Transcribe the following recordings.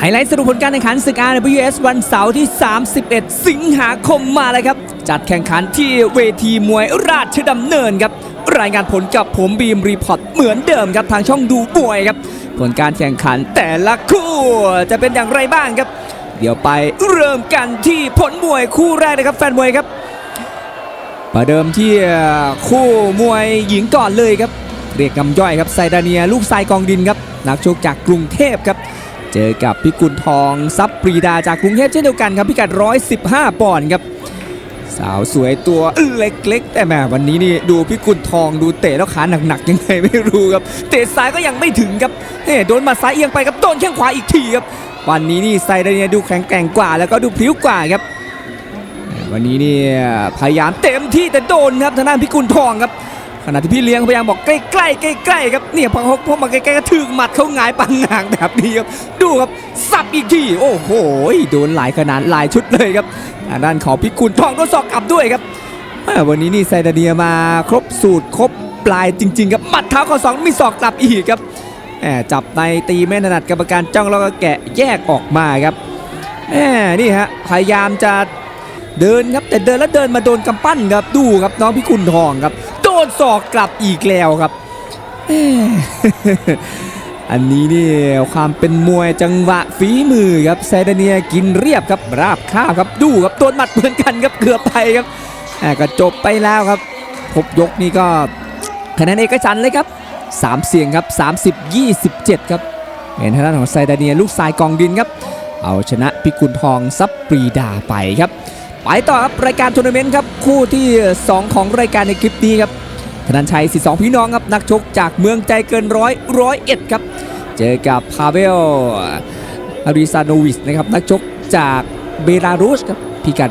ไฮไลท์สรุปผลการแข่งขันศึก RWS วันเสาร์ที่ 31 สิงหาคมมาเลยครับ จัดแข่งขันที่เวทีมวยราชดำเนินครับ รายงานผลกับผมบีมรีพอร์ตเหมือนเดิมครับ ทางช่องดูมวยครับ ผลการแข่งขันแต่ละคู่จะเป็นอย่างไรบ้างครับ เดี๋ยวไปเริ่มกันที่ผลมวยคู่แรกนะครับแฟนมวยครับ ประเดิมที่คู่มวยหญิงก่อนเลยครับ เรียกกำย่อยครับไซดาเนีย ลูกทรายกองดินครับนักชกจากกรุงเทพครับ จอกับพิกุลทองซับปรีดาจากกรุงเทพเช่นเดียวกันครับพิกัด 115 ปอนด์ครับ สาวสวยตัวเล็กๆ แต่แหมวันนี้นี่ดูพิกุลทองดูเตะแล้วขาหนักๆยังไงไม่รู้ครับ เตะซ้ายก็ยังไม่ถึงครับเฮ้โดนมาซ้ายเอียงไปครับโดนแข้งขวาอีกทีครับ วันนี้นี่ไซเดเนียดูแข็งแกร่งกว่าแล้วก็ดูพลิ้วกว่าครับ วันนี้นี่พยายามเต็มที่แต่โดนครับทางด้านพิกุลทองครับ ขณะที่พี่เลี้ยงพยายามบอกใกล้ๆใกล้ๆครับเนี่ยพอพอมาใกล้ๆก็ถึงหมัดเขาหงายปังงางแบบนี้ครับ ดูครับสับอีกทีโอ้โหโดนหลายขนาดหลายชุดเลยครับด้านของพิกุลทองโดนศอกกลับด้วยครับวันนี้นี่ไซดาเนียมาครบสูตรครบปลายจริง ๆ ครับหมัดเท้าข้อสองมีศอกกลับอีกครับแหมจับในตีไม่ถนัดกรรมการจ้องแล้วก็แกะแยกออกมาครับแหมนี่ฮะพยายามจะเดินครับแต่เดินแล้วเดินมาโดนกำปั้นครับดูครับน้องพิกุลทองครับ นศอกกลับอีกแล้วครับ อันนี้นี่ความเป็นมวยจังหวะฝีมือครับไซดเนียกินเรียบครับราบข้าวครับดูครับโดนหมัดเหมือนกันครับเกือบไปครับแหม่ก็จบไปแล้วครับครบยกนี้ก็คะแนนเอกฉันเลยครับสามเสียงครับ 30 27 ครับเป็นทางด้านของไซดาเนียลูกทรายกองดินครับ เอาชนะพิกุลทองซับปรีดาไปครับ ไปต่อครับ รายการทัวร์นาเมนต์ครับ คู่ที่ 2 ของรายการในคลิปนี้ครับ ธนันชัยสิสองพี่น้องครับนักชกจากเมืองใจเกินร้อยร้อยเอ็ดครับ เจอกับพาเวลอาริซาโนวิชนะครับนักชกจากเบลารุสครับพิกัด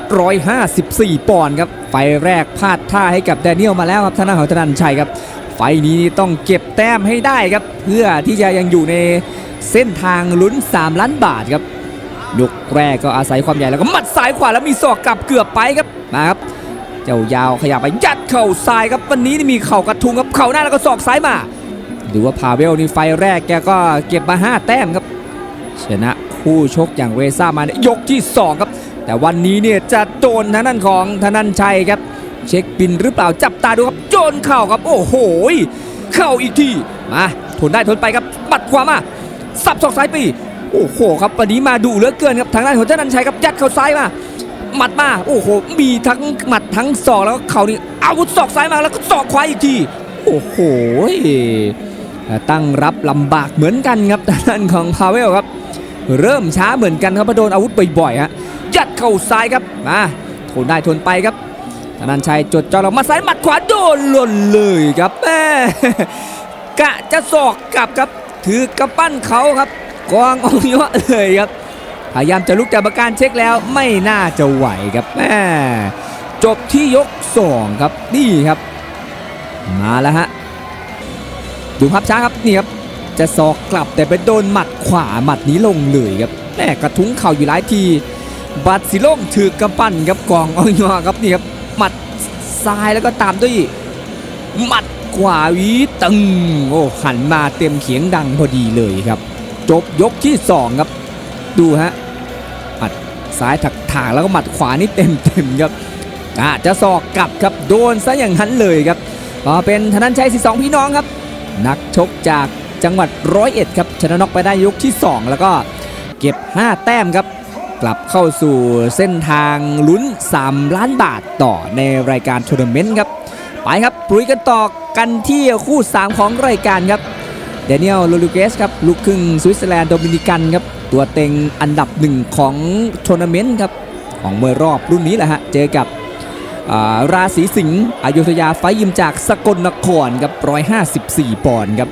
154 ปอนด์ครับ ไฟแรกพลาดท่าให้กับแดเนียลมาแล้วครับท่านของธนันชัยครับ ไฟนี้ต้องเก็บแต้มให้ได้ครับ เพื่อที่จะยังอยู่ในเส้นทางลุ้น 3 ล้านบาทครับยกแรกก็อาศัยความใหญ่แล้วก็หมัดซ้ายขวาแล้วมีศอกกลับเกือบไปครับมาครับ เจ้ายาวขยับไปยัดเข่าซ้ายครับวันนี้นี่มีเข่ากระทุงครับเข่าหน้าแล้วก็ศอกซ้ายมาดูว่าพาเวลนี่ไฟแรกแกก็เก็บมา 5 แต้มครับ ชนะคู่ชกอย่างเรซ่ามาในยกที่ 2 ครับ แต่วันนี้เนี่ยจะโดนทางด้นของธนันชัยครับ เช็คบินหรือเปล่าจับตาดูครับโจนเข่าครับ โอ้โหเข่าอีกทีมาทนได้ทนไปครับบัดขวามาสับศอกซ้ายปีโอ้โหครับวันนี้มาดุเหลือเกินครับทางด้านของธนันชัยครับยัดเข่าซ้ายมา หมัดมาโอ้โหมีทั้งหมัดทั้งศอกแล้วเขานี่อาวุธศอกซ้ายมาแล้วก็ศอกขวาอีกทีโอ้โหตั้งรับลำบากเหมือนกันครับทางด้านของพาเวลครับ เริ่มช้าเหมือนกันครับเพราะโดนอาวุธบ่อยๆฮะยัดเข่าซ้ายครับมาทนได้ทนไปครับธนันชัยจดจ่อเรามาซ้ายหมัดขวาโดนหล่นเลยครับแม่กะจะศอกกลับครับถือกระปั้นเขาครับกองออยวะเลยครับ พยายามจะลุกแต่ประการเช็คแล้วไม่น่าจะไหวครับแม่จบที่ยก2ครับนี่ครับมาแล้วฮะดูภาพช้าครับนี่ครับจะศอกกลับแต่ไปโดนหมัดขวาหมัดนี้ลงเลยครับแม่กระทุ้งเข่าอยู่หลายทีบัดสิโล่งถือกำปั้นครับกองอ้อยอครับนี่ครับหมัดซ้ายแล้วก็ตามด้วยหมัดขวาวีตึงโอ้หันมาเต็มเขียงดังพอดีเลยครับ จบยกที่สองครับ ดูฮะ ซ้ายถักถางแล้วก็หมัดขวานี่เต็มเต็มๆครับอาจจะศอกกลับครับโดนซะอย่างนั้นเลยครับก็เป็นธนันชัยสิสองพี่น้องครับ นักชกจากจังหวัดร้อยเอ็ดครับชนะน็อกไปได้ยกที่ 2 แล้วก็เก็บ 5 แต้มครับ กลับเข้าสู่เส้นทางลุ้น 3 ล้านบาทต่อในรายการทัวร์นาเมนต์ครับ ไปครับปุยกันต่อกันที่คู่ 3 ของรายการครับ เดนิเอลโรลูเกสครับลูกครึ่งสวิตเซอร์แลนด์โดมินิกันครับตัวเต็งอันดับหนึ่งของทัวร์นาเมนต์ครับของมวยรอบรุ่นนี้แหละฮะเจอกับาราศีสิงห์อายุธยาไฟยิมจากสกลนครครับ154 ปอนด์ครับ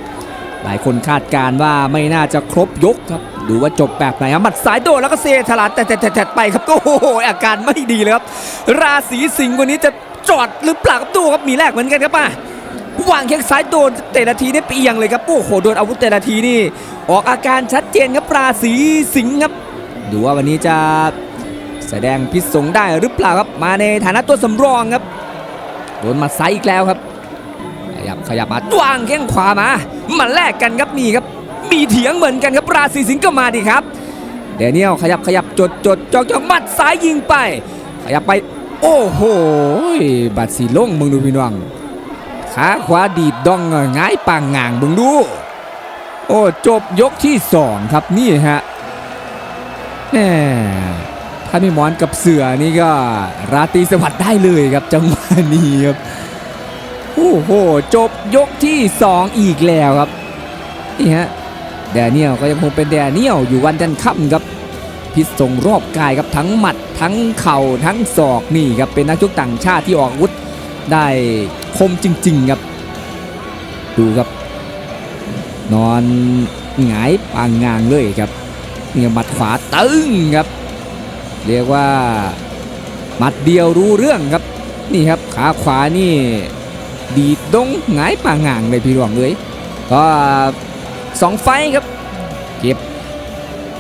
หลายคนคาดการว่าไม่น่าจะครบยกครับดูว่าจบแบบไหนหมัดสายโดนแล้วก็เซถลาดแต่แต่แต่ไปครับโอ้โหอาการไม่ดีเลยครับราศีสิงห์วันนี้จะจอดหรือเปล่าครับดูครับมีแรกเหมือนกันครับป้า วางแข้งซ้ายโดนเตะนาทีนี่เปียงเลยครับโอ้โหโดนอาวุธเตะนาทีนี่ ออกอาการชัดเจนครับราศีสิงห์ครับ ดูว่าวันนี้จะแสดงพิษสงได้หรือเปล่าครับมาในฐานะตัวสำรองครับโดนมาไซอีกแล้วครับขยับขยับมาวางแข้งขวามามาแลกกันครับนี่ครับมีเถียงเหมือนกันครับราศีสิงห์ก็มาดิครับเดเนียลขยับขยับจดจดจอกจอกมัดซ้ายยิงไป ขยับไป โอ้โหบัดสีลงมึงดูพี่น้อง ขาขวาดีดดองหงายปางง่างมึงดู โอ้จบยกที่สองครับนี่ฮะแหมถ้าไม่หมอนกับเสือนี่ก็ราตรีสวัสดิ์ได้เลยครับจังหวะนี้ครับโอ้โหจบยกที่สองอีกแล้วครับนี่ฮะแดเนียลก็ยังคงเป็นแดเนียลอยู่วันจันทร์ค่ำครับ พิษส่งรอบกายครับทั้งหมัดทั้งเข่าทั้งศอกนี่ครับเป็นนักชกต่างชาติที่ออกอาวุธ ได้คมจริง ๆ ครับ ดูครับ นอนหงายปางงางเลยครับนี่ครับหมัดขวาตึงครับ เรียกว่าหมัดเดียวรู้เรื่องครับ นี่ครับขาขวานี่ ดีดดงหงายปางงางเลยพี่หลวงเลยก็สองไฟครับ เก็บ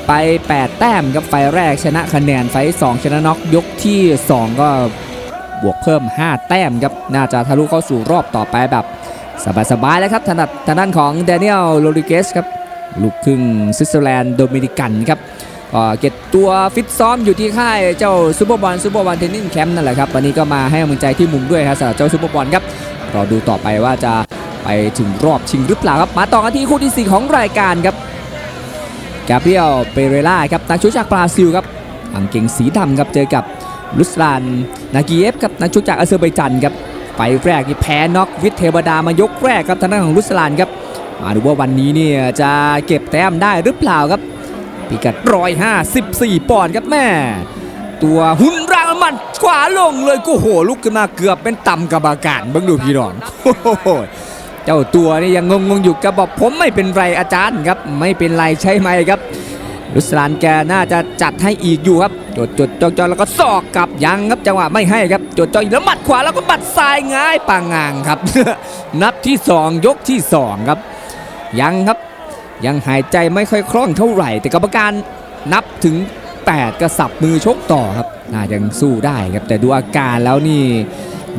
ไป 8 แต้มครับไฟแรกชนะคะแนนไฟสองชนะน็อกยกที่ 2 ก็ บวกเพิ่ม 5 แต้มครับ น่าจะทะลุเข้าสู่รอบต่อไปแบบสบายๆแล้วครับถนัดทางด้านของเดนิเอลโรดิเกสครับลูกครึ่งสวิตเซอร์แลนด์โดมินิกันครับก็เก็บตัวฟิตซ้อมอยู่ที่ค่ายเจ้าซูเปอร์บอลซูเปอร์บอลเทนนิสแคมป์นั่นแหละครับวันนี้ก็มาให้กำลังใจที่มุมด้วยครับสำหรับเจ้าซูเปอร์บอลครับรอดูต่อไปว่าจะไปถึงรอบชิงหรือเปล่าครับ มาต่อกันที่คู่ที่สี่ของรายการครับกาเบียลเปเรล่าครับนักชกจากบราซิลครับกางเกงสีดำครับเจอกับ ลุสลานนากีเอฟครับนักชกจากอาเซอร์ไบจันครับไฟแรกนี่แพ้น็อกวิทเทวดามายกแรกครับทางด้านของลุสลานครับมาดูว่าวันนี้เนี่ยจะเก็บแต้มได้หรือเปล่าครับพิกัด154 ปอนด์ครับแม่ ตัวหุ่นร่างมันขวาลงเลยกูโหลุกขึ้นมาเกือบเป็นต่ำกรรมการเบังดูพี่นองโอ้โหเจ้าตัวนี่ยังงงๆอยู่กับบอกผมไม่เป็นไรอาจารย์ครับ ไม่เป็นไรใช่ไหมครับ ลุสลานแกน่าจะจัดให้อีกอยู่ครับจดจดจอจอแล้วก็ซอกกลับยังครับจังหวะไม่ให้ครับจดจออีกแล้วหมัดขวาแล้วก็บัดซ้ายง่ายปางงางครับ นับที่ 2 ยกที่ 2 ครับ ยังครับยังหายใจไม่ค่อยคล่องเท่าไหร่ แต่กรรมการนับถึง 8 กระสับมือชกต่อครับน่ายังสู้ได้ครับแต่ดูอาการแล้วนี่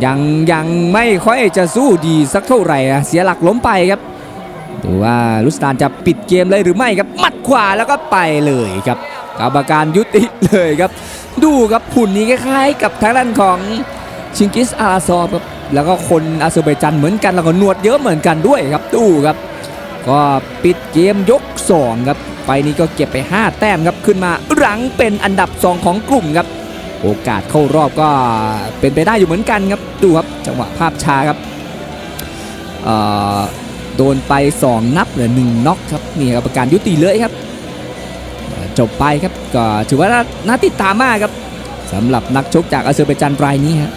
ยังยังไม่ค่อยจะสู้ดีสักเท่าไหร่อะเสียหลักล้มไปครับ ดูว่าลุสตานจะปิดเกมเลยหรือไม่ครับมัดขวาแล้วก็ไปเลยครับกรรมการยุติเลยครับ ดูครับหุ่นนี้คล้ายๆ กับทางด้านของชิงกิสอาราซอครับแล้วก็คนอาเซอร์ไบจันเหมือนกันแล้วก็หนวดเยอะเหมือนกันด้วยครับดูครับ ก็ปิดเกมยก2ครับไปนี้ก็เก็บไป 5 แต้มครับขึ้นมาหลังเป็นอันดับ 2 ของกลุ่มครับโอกาสเข้ารอบก็เป็นไปได้อยู่เหมือนกันครับดูครับจังหวะภาพช้าครับเอ่อ โดนไป 2 นับเหลือ1น็อกครับนี่ครับประการยุติเลยครับ จบไปครับก็ถือว่าน่าติดตามมากครับสำหรับนักชกจากอาเซอร์ไบจันรายนี้ครับ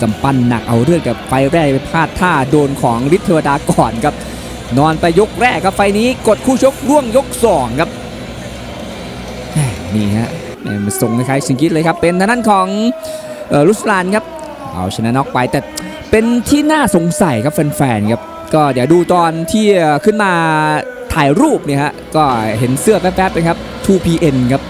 กำปั้นหนักเอาเรื่องกับไฟแรกไปพลาดท่าโดนของฤทธิ์เทวดาก่อนครับ นอนไปยกแรกครับไฟนี้กดคู่ชกร่วงยก 2 ครับนี่ฮะม่มันส่งคล้ายๆซิงกิสเลยครับ เป็นทางด้านของเออลุสลานครับ เอาชนะน็อกไปแต่เป็นที่น่าสงสัยครับแฟนๆครับ ก็เดี๋ยวดูตอนที่ขึ้นมาถ่ายรูปเนี่ยฮะก็เห็นเสื้อแป๊บๆไปครับ 2PN ครับ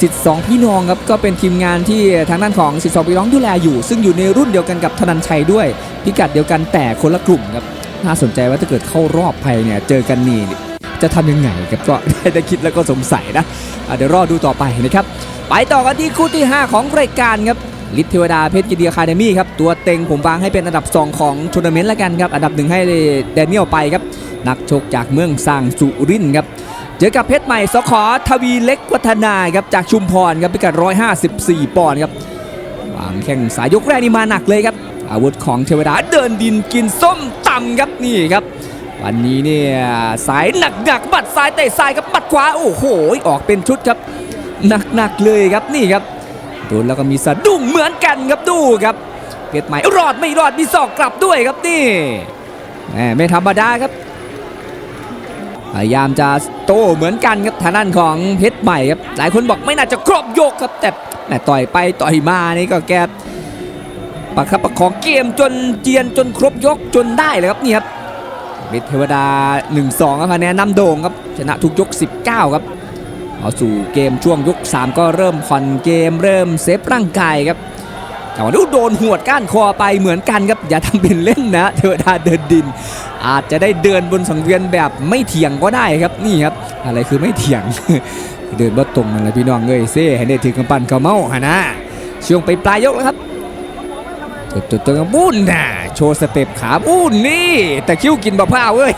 สิทธิ์สองพี่น้องครับก็เป็นทีมงานที่ทางด้านของสิทธิ์สองพี่น้องดูแลอยู่ ซึ่งอยู่ในรุ่นเดียวกันกับธนันชัยด้วย พิกัดเดียวกันแต่คนละกลุ่มครับน่าสนใจว่าถ้าเกิดเข้ารอบไปเนี่ยเจอกันนี่จะทำยังไงครับก็ได้คิดแล้วก็สงสัยนะะเดี๋ยวรอดูต่อไปนะครับ ไปต่อกันที่คู่ที่ 5 ของรายการครับ ลิทเทวดาเพชรยินดีอะคาเดมี่ครับตัวเต็งผมวางให้เป็นอันดับ 2 ของทัวร์นาเมนต์ล้วกันครับอันดับหนึ่งให้แดเนียลไปครับนักชกจากเมืองสร้างสุรินครับเจอกับเพชรใหม่สขอทวีเล็กวัฒนาครับจากชุมพรครับพิกัด 154 ปอนด์ครับวางแข้งสายยกแรกนี่มาหนักเลยครับ อาวุธของเทวดาเดินดินกินส้มตำครับนี่ครับวันนี้เนี่ยสายหนักหนักบัดซ้ายเตะซ้ายครับบัดขวาโอ้โหออกเป็นชุดครับหนักหนักเลยครับนี่ครับ โดนแล้วก็มีสะดุ้งเหมือนกันครับดูครับเพชรใหม่รอดไม่รอดมีศอกกลับด้วยครับนี่แหมไม่ธรรมดาครับพยายามจะโตเหมือนกันครับทางด้านของเพชรใหม่ครับหลายคนบอกไม่น่าจะครบยกครับ แต่แหม่ต่อยไปต่อยมานี่ก็แกประคับประคองเกมจนเจียนจนครบยกจนได้เลยครับนี่ครับเพชรเทวดา 1-2ครับคะแนนนำโด่งครับชนะทุกยก 19 ครับ เอาสู่เกมช่วงยก 3 ก็เริ่มผ่อนเกมเริ่มเซฟร่างกายครับแต่ว่าดูโดนหวดก้านคอไปเหมือนกันครับ อย่าทำเป็นเล่นนะเทวดาเดินดิน อาจจะได้เดินบนสังเวียนแบบไม่เถียงก็ได้ครับนี่ครับ อะไรคือไม่เถียง เดินบ่ตรงนั่นแหละพี่น้องเอ้ยเซ่ให้ได้ถือกำปั้นเขาเมาหานะช่วงไปปลายยกแล้วครับตัวตัวตัวบุ้นน่ะโชว์สเต็ปขาบุ้นนี่ แต่คิ้วกินบะพร้าวเว้ย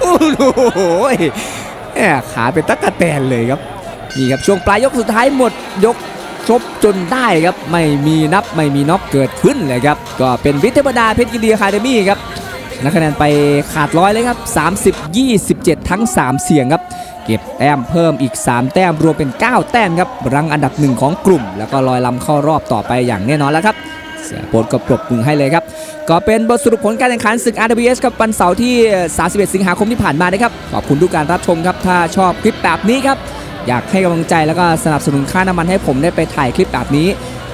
โอ้โห แหมขาเป็นตั๊กแตนเลยครับนี่ครับช่วงปลายยกสุดท้ายหมดยกครบจนได้ครับไม่มีนับไม่มีน็อกเกิดขึ้นเลยครับก็เป็นวิทย์เทวดาเพชรยินดีอะคาเดมี่ครับชนะคะแนนไปขาดร้อยเลยครับ 30 27 ทั้ง 3 เสียงครับ เก็บแต้มเพิ่มอีก 3 แต้มรวมเป็น 9 แต้มครับ รังอันดับหนึ่งของกลุ่ม แล้วก็ลอยลำเข้ารอบต่อไปอย่างแน่นอนแล้วครับ เสียโปนก็ปรบมือให้เลยครับ ก็เป็นบทสรุปผลการแข่งขันศึก RWS ครับวันเสาร์ที่ 31 สิงหาคมที่ผ่านมานะครับ ขอบคุณทุกการรับชมครับ ถ้าชอบคลิปแบบนี้ครับอยากให้กำลังใจแล้วก็สนับสนุนค่าน้ำมันให้ผมได้ไปถ่ายคลิปแบบนี้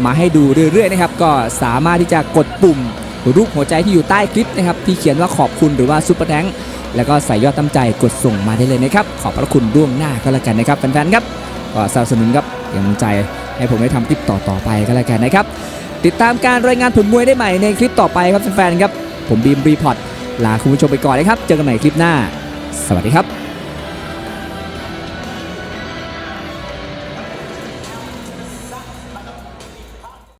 มาให้ดูเรื่อยๆนะครับก็สามารถที่จะกดปุ่มรูปหัวใจที่อยู่ใต้คลิปนะครับที่เขียนว่าขอบคุณหรือว่าซุปเปอร์แทงแล้วก็ใส่ยอดตั้ใจกดส่งมาได้เลยนะครับ ขอบพระคุณล่วงหน้าก็แล้วกันนะครับแฟนๆครับก็สนับสนุนครับกำลังใจให้ผมได้ทำคลิปต่อๆไปก็แล้วกันนะครับ ติดตามการรายงานผลมวยได้ใหม่ในคลิปต่อไปครับแฟนๆครับ ผมบีมรีพอร์ตลาคุณผู้ชมไปก่อนนะครับ เจอกันใหม่คลิปหน้า สวัสดีครับ